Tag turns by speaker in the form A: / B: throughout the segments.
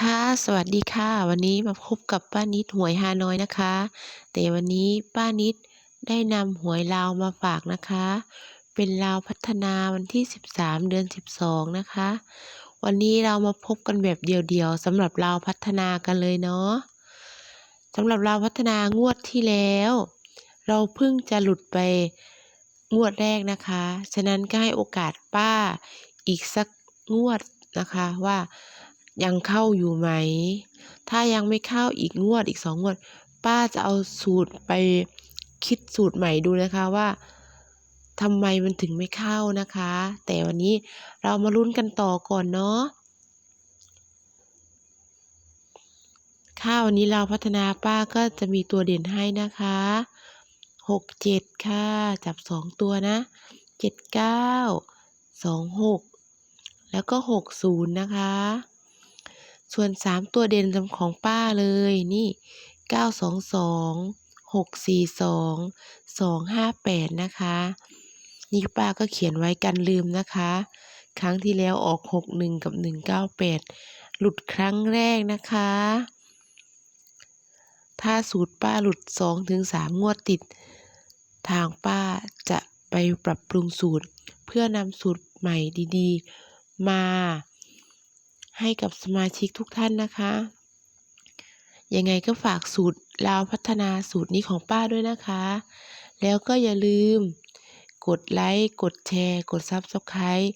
A: ค่ะ สวัสดีค่ะ วันนี้มาพบกับป้านิดหวยฮานอยนะคะ แต่วันนี้ป้านิดได้นำหวยลาวมาฝากนะคะ เป็นลาวพัฒนาวันที่ 13 เดือน 12 นะคะ วันนี้เรามาพบกันแบบเดียวๆสำหรับลาวพัฒนากันเลยเนาะสำหรับลาวพัฒนางวดที่แล้ว เราเพิ่งจะหลุดไปงวดแรกนะคะ ฉะนั้นก็ให้โอกาสป้าอีกสักงวดนะคะว่า ยังเข้าอยู่ไหม ถ้ายังไม่เข้าอีกงวดอีกสองงวด ป้าจะเอาสูตรไปคิดสูตรใหม่ดูนะคะว่าทำไมมันถึงไม่เข้านะคะ แต่วันนี้เรามาลุ้นกันต่อก่อนเนาะค่ะวันนี้เราพัฒนาป้าก็จะมีตัวเด่นให้นะคะหกเจ็ดค่ะ จับสองตัวนะเจ็ดเก้าสองหกแล้วก็หกศูนย์นะคะ ส่วนสามตัวเด่นของป้าเลยนี่เก้าสองสองหกสี่สองสองห้าแปดนะคะ นี่ป้าก็เขียนไว้กันลืมนะคะ ครั้งที่แล้วออกหกหนึ่งกับหนึ่งเก้าแปดหลุดครั้งแรกนะคะ ถ้าสูตรป้าหลุดสองถึงสามงวดติด ทางป้าจะไปปรับปรุงสูตร เพื่อนำสูตรใหม่ดีๆ มา ให้กับสมาชิกทุกท่านนะคะ ยังไงก็ฝากสูตรลาวพัฒนาสูตรนี้ของป้าด้วยนะคะ แล้วก็อย่าลืมกดไลค์ กดแชร์ กดซับสไคร b e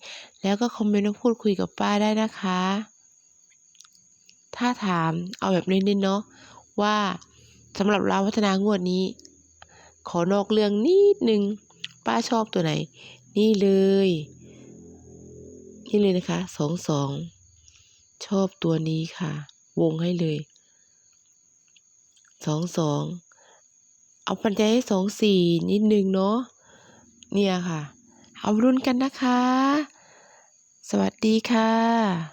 A: แล้วก็คอมเมนต์มาพูดคุยกับป้าได้นะคะ ถ้าถามเอาแบบเน้นๆเนาะว่าสำหรับเราพัฒนางวดนี้ ขอนอกเรื่องนิดนึง ป้าชอบตัวไหน นี่เลย นี่เลยนะคะสองสอง ชอบตัวนี้ค่ะ วงให้เลยสองสองเอาปัจจัยให้สองสี่นิดนึงเนาะเนี่ยค่ะ เอารุ่นกันนะคะ สวัสดีค่ะ